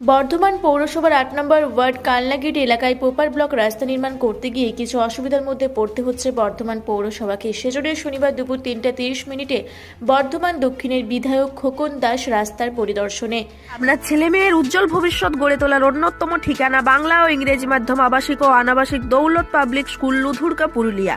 বর্ধমান পৌরসভার আট নম্বর ওয়ার্ড কালনাগেট এলাকায় পোপার ব্লক রাস্তা নির্মাণ করতে গিয়ে কিছু অসুবিধার মধ্যে পড়তে হচ্ছে বর্ধমান পৌরসভাকে। সেজন্য শনিবার দুপুর তিনটা তিরিশ মিনিটে বর্ধমান দক্ষিণের বিধায়ক খোকন দাস রাস্তার পরিদর্শনে। আপনার ছেলে মেয়ের উজ্জ্বল ভবিষ্যৎ গড়ে তোলার অন্যতম ঠিকানা বাংলা ও ইংরেজি মাধ্যম আবাসিক ও অনাবাসিক দৌলত পাবলিক স্কুল, লুধুরকা, পুরুলিয়া।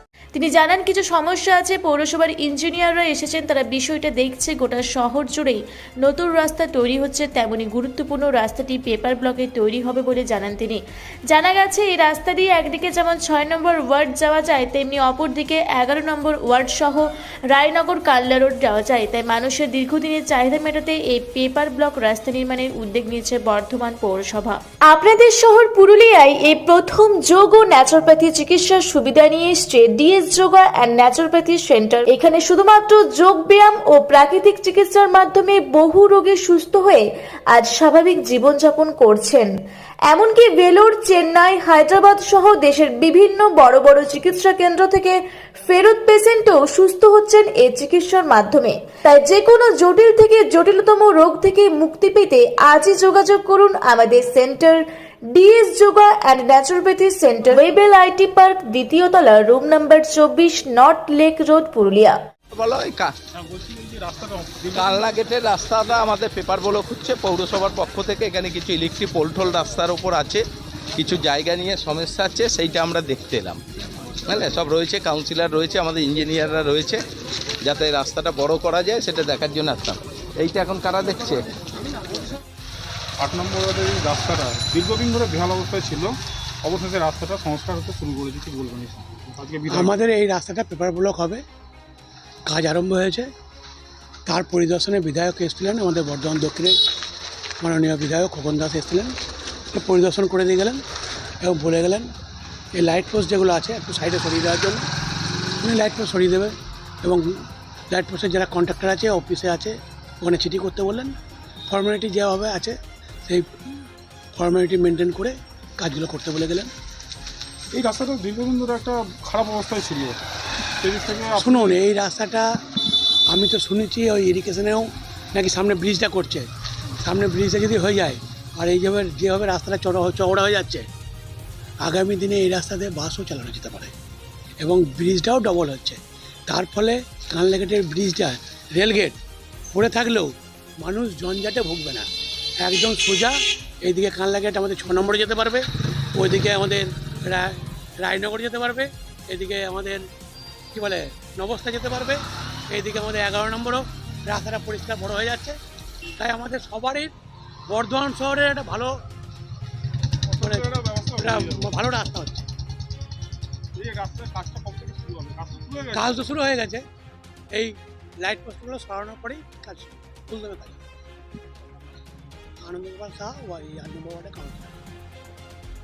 তিনি জানান, কিছু সমস্যা আছে। পৌরসভার ইঞ্জিনিয়াররা এসেছেন, তারা বিষয়টা দেখছে। গোটা শহর জুড়েই নতুন রাস্তা তৈরি হচ্ছে তেমনি গুরুত্বপূর্ণ রাস্তাটি পেপার ব্লকে তৈরি হবে বলে জানান তিনি। জানা গেছে, এই রাস্তা দিয়ে একদিকে যেমন ছয় নম্বর ওয়ার্ড যাওয়া যায়, তেমনি অপরদিকে এগারো নম্বর ওয়ার্ড সহ রায়নগর কাল্লা রোড যাওয়া যায়। তাই মানুষের দীর্ঘদিনের চাহিদা মেটাতে এই পেপার ব্লক রাস্তা নির্মাণের উদ্যোগ নিয়েছে বর্ধমান পৌরসভা। আপনাদের শহর পুরুলিয়ায় এই প্রথম যোগ ও ন্যাচুরোপ্যাথি চিকিৎসার সুবিধা নিয়ে এসছে। DS yoga and naturopathy centre এখানে শুধুমাত্র যোগ ব্যায়াম ও প্রাকৃতিক চিকিৎসার মাধ্যমে বহু রোগী সুস্থ হয়ে আজ স্বাভাবিক জীবনযাপন করছেন। এমনকি ভেলোর, চেন্নাই, হায়দ্রাবাদ সহ দেশের বিভিন্ন বড় বড় চিকিৎসা কেন্দ্র থেকে ফেরত পেশেন্টও সুস্থ হচ্ছেন এই চিকিৎসার মাধ্যমে। তাই যে কোনো জটিল থেকে জটিলতম রোগ থেকে মুক্তি পেতে আজই যোগাযোগ করুন আমাদের centre DS yoga and naturopathy centre Webel IT park দ্বিতীয় তলা রুম নাম্বার চব্বিশ নর্থ লেক রোড পুরুলিয়া। বলো কালনা গেটের রাস্তাটা আমাদের পেপার ব্লক হচ্ছে পৌরসভার পক্ষ থেকে এখানে কিছু ইলেকট্রিক পোলটোল রাস্তার ওপর আছে, কিছু জায়গা নিয়ে সমস্যা আছে, সেইটা আমরা দেখতে এলাম। বুঝলে সব রয়েছে কাউন্সিলর রয়েছে, আমাদের ইঞ্জিনিয়াররা রয়েছে, যাতে রাস্তাটা বড় করা যায়, সেটা দেখার জন্য আসতাম এইটা এখন কারা দেখছে? আট নম্বর ওয়ার্ডের এই রাস্তাটা দীর্ঘদিন ধরে বেহাল অবস্থায় ছিল। অবশেষে রাস্তাটা সংস্কার হতে শুরু করেছে, কি বলবেন আজকে আমাদের এই রাস্তাটা পেপার ব্লক হবে। কাজ আরম্ভ হয়েছে। তার পরিদর্শনে বিধায়ক এসেছিলেন, আমাদের বর্ধমান দক্ষিণের মাননীয় বিধায়ক খোকন দাস এসেছিলেন। পরিদর্শন করে দিয়ে গেলেন এবং বলে গেলেন, এই লাইট পোস্ট যেগুলো আছে, একটু সাইডে সরিয়ে দেওয়ার জন্য উনি লাইট পোস্ট সরিয়ে দেবে। এবং লাইট পোস্টের যারা কন্ট্রাক্টর আছে অফিসে আছে, ওখানে চিঠি করতে বললেন। ফর্মালিটি যেভাবে আছে। সেই ফর্মালিটি মেনটেন করে কাজগুলো করতে বলে গেলেন। এই রাস্তাটা দীর্ঘদিন ধরে একটা খারাপ অবস্থায় ছিল। সেদিক থেকে শুনুন এই রাস্তাটা আমি তো শুনেছি ওই ইরিগেশনেও নাকি সামনে ব্রিজটা করছে। সামনে ব্রিজটা যদি হয়ে যায় আর এই যেভাবে যেভাবে রাস্তাটা চড়া চওড়া হয়ে যাচ্ছে আগামী দিনে এই রাস্তাতে বাসও চালানো যেতে পারে এবং ব্রিজটাও ডবল হচ্ছে। তার ফলে কানলেগেটের ব্রিজটা রেলগেট পড়ে থাকলেও মানুষ জঞ্জাটে ভুগবে না। একদম সোজা। এইদিকে কানলাগেট আমাদের ছ নম্বরে যেতে পারবে। ওইদিকে আমাদের রায়নগর যেতে পারবে। এদিকে আমাদের, কি বলে নবস্থা যেতে পারবে। এইদিকে আমাদের এগারো নম্বরও রাস্তাটা পরিষ্কার বড় হয়ে যাচ্ছে। তাই আমাদের সবারই বর্ধমান শহরের একটা ভালো মানে। ভালো রাস্তা হচ্ছে। হবে কাজ তো শুরু হয়ে গেছে। এই লাইট পোস্টগুলো সরানোর পরেই কাজ ফুল দেবে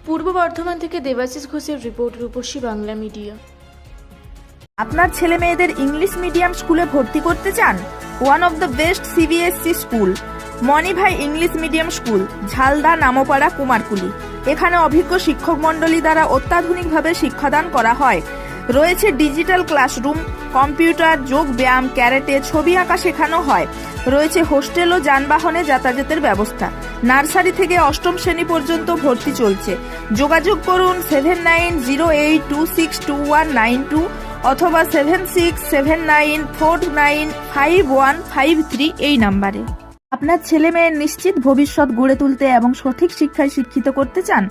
পূর্ব বর্ধমান থেকে দেবাশিস ঘোষের রিপোর্ট রূপসী বাংলা মিডিয়া। আপনার ছেলে মেয়েদের ইংলিশ মিডিয়াম স্কুলে ভর্তি করতে চান? One of the best CBSE school Manibhai English medium school, Jhalda Namopara Kumarkuli. এখানে অভিজ্ঞ শিক্ষক মণ্ডলী দ্বারা অত্যাধুনিকভাবে শিক্ষাদান করা হয়। রয়েছে ডিজিটাল ক্লাসরুম কম্পিউটার, যোগ ব্যায়াম, ক্যারেটে ছবি আঁকা শেখানো হয়। রয়েছে হোস্টেল ও যানবাহনে যাতায়াতের ব্যবস্থা। নার্সারি থেকে অষ্টম শ্রেণি পর্যন্ত ভর্তি চলছে। যোগাযোগ করুন seven nine zero eight two six two one nine two অথবা seven six seven nine four nine five one five three এই নাম্বারে। আপনার ছেলে মেয়ের নিশ্চিত ভবিষ্যৎ গড়ে তুলতে এবং সঠিক শিক্ষায় শিক্ষিত করতে চান?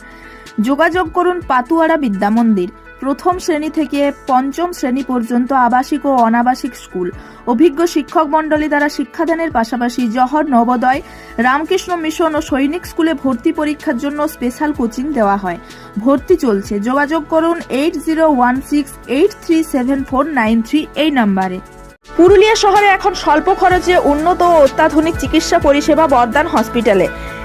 যোগাযোগ করুন পাতুয়ারা বিদ্যা মন্দির। প্রথম শ্রেণি থেকে পঞ্চম শ্রেণি পর্যন্ত আবাসিক ও অনাবাসিক স্কুল। অভিজ্ঞ শিক্ষক মণ্ডলী দ্বারা শিক্ষাদানের পাশাপাশি জহর, নবোদয়, রামকৃষ্ণ মিশন ও সৈনিক স্কুলে ভর্তি পরীক্ষার জন্য স্পেশাল কোচিং দেওয়া হয়। ভর্তি চলছে। যোগাযোগ করুন eight zero one six eight three seven four nine three এই নাম্বারে। পুরুলিয়া শহরে এখন স্বল্প খরচে উন্নত ও অত্যাধুনিক চিকিৎসা পরিষেবা বর্দান হসপিটালে।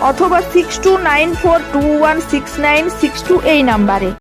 অথবা six two nine four two one six nine six two এই নাম্বারে।